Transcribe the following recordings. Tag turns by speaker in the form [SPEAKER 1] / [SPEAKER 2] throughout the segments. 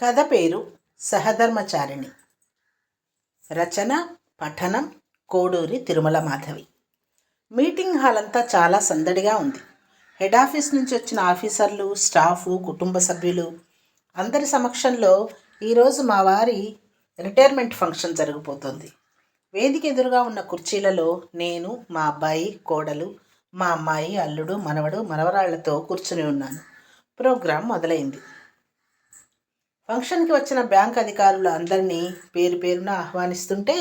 [SPEAKER 1] కథ పేరు సహధర్మచారిణి. రచన పఠనం కోడూరి తిరుమల మాధవి. మీటింగ్ హాల్ అంతా చాలా సందడిగా ఉంది. హెడ్ ఆఫీస్ నుంచి వచ్చిన ఆఫీసర్లు స్టాఫ్ కుటుంబ సభ్యులు అందరి సమక్షంలో ఈరోజు మా వారి రిటైర్మెంట్ ఫంక్షన్ జరగబోతోంది. వేదిక ఎదురుగా ఉన్న కుర్చీలలో నేను మా అబ్బాయి కోడలు మా అమ్మాయి అల్లుడు మనవడు మనవరాళ్ళతో కూర్చుని ఉన్నాను. ప్రోగ్రాం మొదలైంది. ఫంక్షన్కి వచ్చిన బ్యాంక్ అధికారులు అందరినీ పేరు పేరున ఆహ్వానిస్తుంటే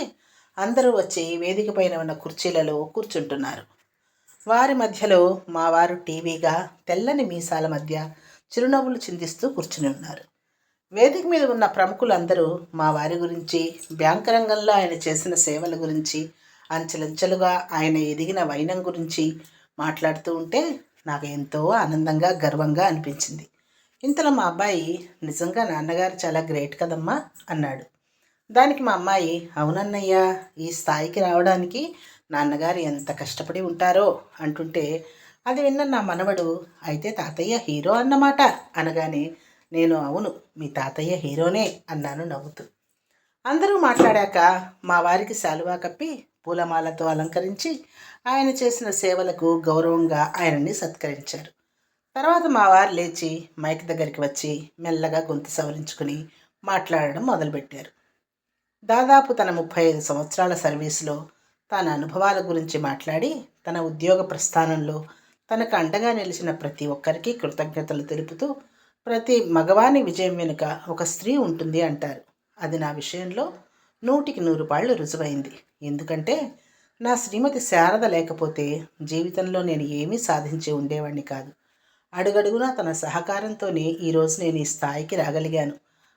[SPEAKER 1] అందరూ వచ్చి వేదిక పైన ఉన్న కుర్చీలలో కూర్చుంటున్నారు. వారి మధ్యలో మా వారు టీవీగా తెల్లని మీసాల మధ్య చిరునవ్వులు చిందిస్తూ కూర్చుని ఉన్నారు. వేదిక మీద ఉన్న ప్రముఖులందరూ మా వారి గురించి బ్యాంక్ రంగంలో ఆయన చేసిన సేవల గురించి అంచెలంచెలుగా ఆయన ఎదిగిన వైనం గురించి మాట్లాడుతూ ఉంటే నాకు ఎంతో ఆనందంగా గర్వంగా అనిపించింది. ఇంతలో మా అబ్బాయి నిజంగా నాన్నగారు చాలా గ్రేట్ కదమ్మా అన్నాడు. దానికి మా అమ్మాయి అవునన్నయ్య ఈ స్థాయికి రావడానికి నాన్నగారు ఎంత కష్టపడి ఉంటారో అంటుంటే అది విన్న నా మనవడు అయితే తాతయ్య హీరో అన్నమాట అనగానే నేను అవును మీ తాతయ్య హీరోనే అన్నాను నవ్వుతూ. అందరూ మాట్లాడాక మా వారికి శాలువా కప్పి పూలమాలతో అలంకరించి ఆయన చేసిన సేవలకు గౌరవంగా ఆయనని సత్కరించారు. తర్వాత మా వారు లేచి మైక్ దగ్గరికి వచ్చి మెల్లగా గొంతు సవరించుకుని మాట్లాడడం మొదలుపెట్టారు. దాదాపు తన ముప్పై ఐదు సంవత్సరాల సర్వీసులో తన అనుభవాల గురించి మాట్లాడి తన ఉద్యోగ ప్రస్థానంలో తనకు అండగా నిలిచిన ప్రతి ఒక్కరికి కృతజ్ఞతలు తెలుపుతూ ప్రతి మగవాని విజయం వెనుక ఒక స్త్రీ ఉంటుంది అంటారు. అది నా విషయంలో నూటికి నూరు పాళ్ళు రుజువైంది. ఎందుకంటే నా శ్రీమతి శారద లేకపోతే జీవితంలో నేను ఏమీ సాధించి ఉండేవాడిని కాదు. అడుగడుగునా తన సహకారంతోనే ఈరోజు నేను ఈ స్థాయికి రాగలిగాను.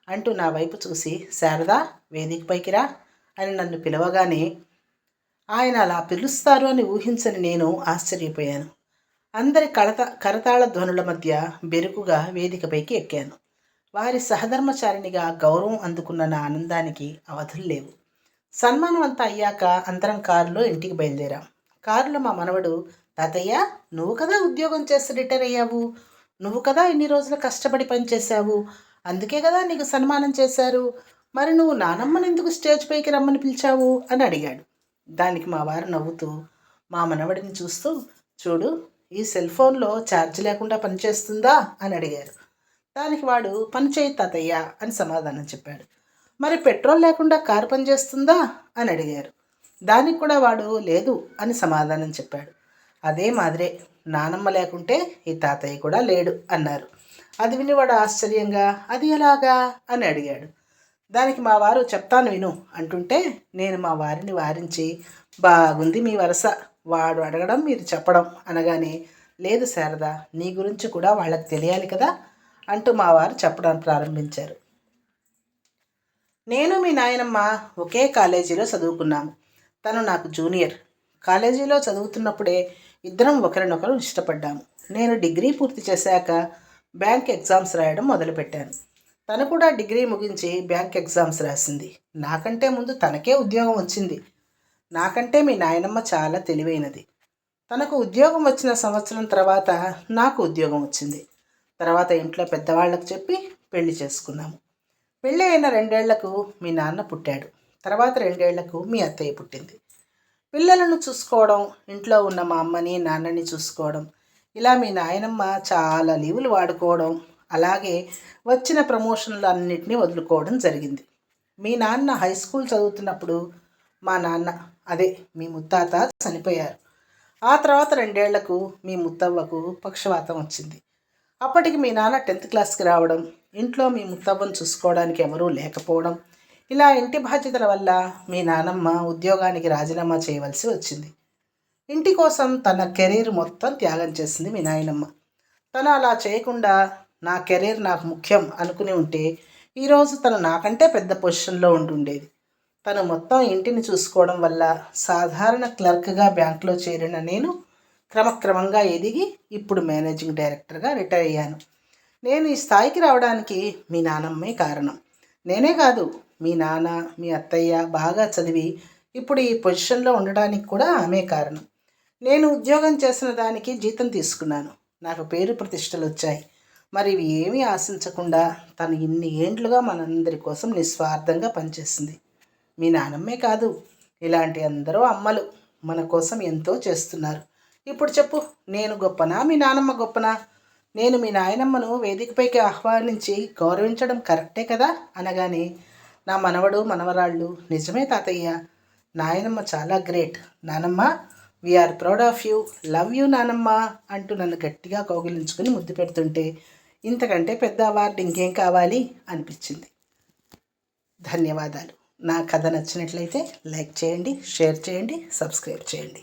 [SPEAKER 1] అంటూ నా వైపు చూసి శారదా వేదికపైకి రా అని నన్ను పిలవగానే ఆయన అలా పిలుస్తారు అని ఊహించని నేను ఆశ్చర్యపోయాను. అందరి కడత కరతాళ ధ్వనుల మధ్య బెరుకుగా వేదికపైకి ఎక్కాను. వారి సహధర్మచారిణిగా గౌరవం అందుకున్న నా ఆనందానికి అవధులు లేవు. సన్మానం అంతా అయ్యాక అందరం కారులో ఇంటికి బయలుదేరాం. కారులో మా మనవడు తాతయ్య నువ్వు కదా ఉద్యోగం చేసి రిటైర్ అయ్యావు. నువ్వు కదా ఇన్ని రోజులు కష్టపడి పనిచేశావు అందుకే కదా నీకు సన్మానం చేశారు. మరి నువ్వు నానమ్మని ఎందుకు స్టేజ్ పైకి రమ్మని పిలిచావు అని అడిగాడు. దానికి మా వారు నవ్వుతూ మా మనవడిని చూస్తూ చూడు ఈ సెల్ ఫోన్లో ఛార్జ్ లేకుండా పనిచేస్తుందా అని అడిగారు. దానికి వాడు పని చేయి తాతయ్య అని సమాధానం చెప్పాడు. మరి పెట్రోల్ లేకుండా కారు పనిచేస్తుందా అని అడిగారు. దానికి కూడా వాడు లేదు అని సమాధానం చెప్పాడు. అదే మాదిరే నానమ్మ లేకుంటే ఈ తాతయ్య కూడా లేడు అన్నారు. అది విని వాడు ఆశ్చర్యంగా అది ఎలాగా? అని అడిగాడు. దానికి మా వారు చెప్తాను విను అంటుంటే నేను మా వారిని వారించి బాగుంది మీ వరస. వాడు అడగడం మీరు చెప్పడం అనగానే లేదు శారద నీ గురించి కూడా వాళ్ళకి తెలియాలి కదా అంటూ మా వారు చెప్పడం ప్రారంభించారు. నేను మీ నాయనమ్మ ఒకే కాలేజీలో చదువుకున్నాము తను నాకు జూనియర్. కాలేజీలో చదువుతున్నప్పుడే ఇద్దరం ఒకరినొకరు ఇష్టపడ్డాము. నేను డిగ్రీ పూర్తి చేశాక బ్యాంక్ ఎగ్జామ్స్ రాయడం మొదలుపెట్టాను. తను కూడా డిగ్రీ ముగించి బ్యాంక్ ఎగ్జామ్స్ రాసింది. నాకంటే ముందు తనకే ఉద్యోగం వచ్చింది. నాకంటే మీ నాయనమ్మ చాలా తెలివైనది. తనకు ఉద్యోగం వచ్చిన సంవత్సరం తర్వాత నాకు ఉద్యోగం వచ్చింది. తర్వాత ఇంట్లో పెద్దవాళ్ళకు చెప్పి పెళ్ళి చేసుకున్నాము. పెళ్ళి అయిన రెండేళ్ళకు మీ నాన్న పుట్టాడు. తర్వాత రెండేళ్ళకు మీ అత్తయ్య పుట్టింది. పిల్లలను చూసుకోవడం ఇంట్లో ఉన్న మా అమ్మని నాన్నని చూసుకోవడం. ఇలా మీ నాయనమ్మ చాలా లీవులు వాడుకోవడం అలాగే వచ్చిన ప్రమోషన్లు అన్నింటినీ వదులుకోవడం జరిగింది. మీ నాన్న హై స్కూల్ చదువుతున్నప్పుడు మా నాన్న అదే మీ ముత్తాత చనిపోయారు. ఆ తర్వాత రెండేళ్ళకు మీ ముత్తవ్వకు పక్షవాతం వచ్చింది. అప్పటికి మీ నాన్న టెన్త్ క్లాస్కి రావడం ఇంట్లో మీ ముత్తవ్వను చూసుకోవడానికి ఎవరూ లేకపోవడం ఇలా ఇంటి బాధ్యతల వల్ల మీ నానమ్మ ఉద్యోగానికి రాజీనామా చేయవలసి వచ్చింది. ఇంటి కోసం తన కెరీర్ మొత్తం త్యాగం చేసింది మీ నాయనమ్మ. తను అలా చేయకుండా నా కెరీర్ నాకు ముఖ్యం అనుకుని ఉంటే ఈరోజు తను నాకంటే పెద్ద పొజిషన్లో ఉంటుండేది తను మొత్తం ఇంటిని చూసుకోవడం వల్ల సాధారణ క్లర్క్గా బ్యాంకులో చేరిన నేను క్రమక్రమంగా ఎదిగి ఇప్పుడు మేనేజింగ్ డైరెక్టర్గా రిటైర్ అయ్యాను. నేను ఈ స్థాయికి రావడానికి మీ నానమ్మే కారణం. నేనే కాదు మీ నాన్న మీ అత్తయ్య బాగా చదివి ఇప్పుడు ఈ పొజిషన్లో ఉండడానికి కూడా ఆమె కారణం. నేను ఉద్యోగం చేసిన దానికి జీతం తీసుకున్నాను. నాకు పేరు ప్రతిష్టలు వచ్చాయి. మరి ఇవి ఏమీ ఆశించకుండా తను ఇన్ని ఏండ్లుగా మనందరి కోసం నిస్వార్థంగా పనిచేసింది. మీ నానమ్మే కాదు ఇలాంటి అందరూ అమ్మలు మన కోసం ఎంతో చేస్తున్నారు. ఇప్పుడు చెప్పు నేను గొప్పనా మీ నానమ్మ గొప్పనా? నేను మీ నాయనమ్మను వేదికపైకి ఆహ్వానించి గౌరవించడం కరెక్టే కదా? అనగానే నా మనవడు మనవరాళ్ళు. నిజమే తాతయ్య. నాయనమ్మ చాలా గ్రేట్. నానమ్మ we're proud of you love you నానమ్మ అంటూ నన్ను గట్టిగా కౌగిలించుకుని ముద్దు పెడుతుంటే ఇంతకంటే పెద్ద అవార్డు ఇంకేం కావాలి అనిపించింది. ధన్యవాదాలు. నా కథ నచ్చినట్లయితే లైక్ చేయండి షేర్ చేయండి సబ్స్క్రైబ్ చేయండి.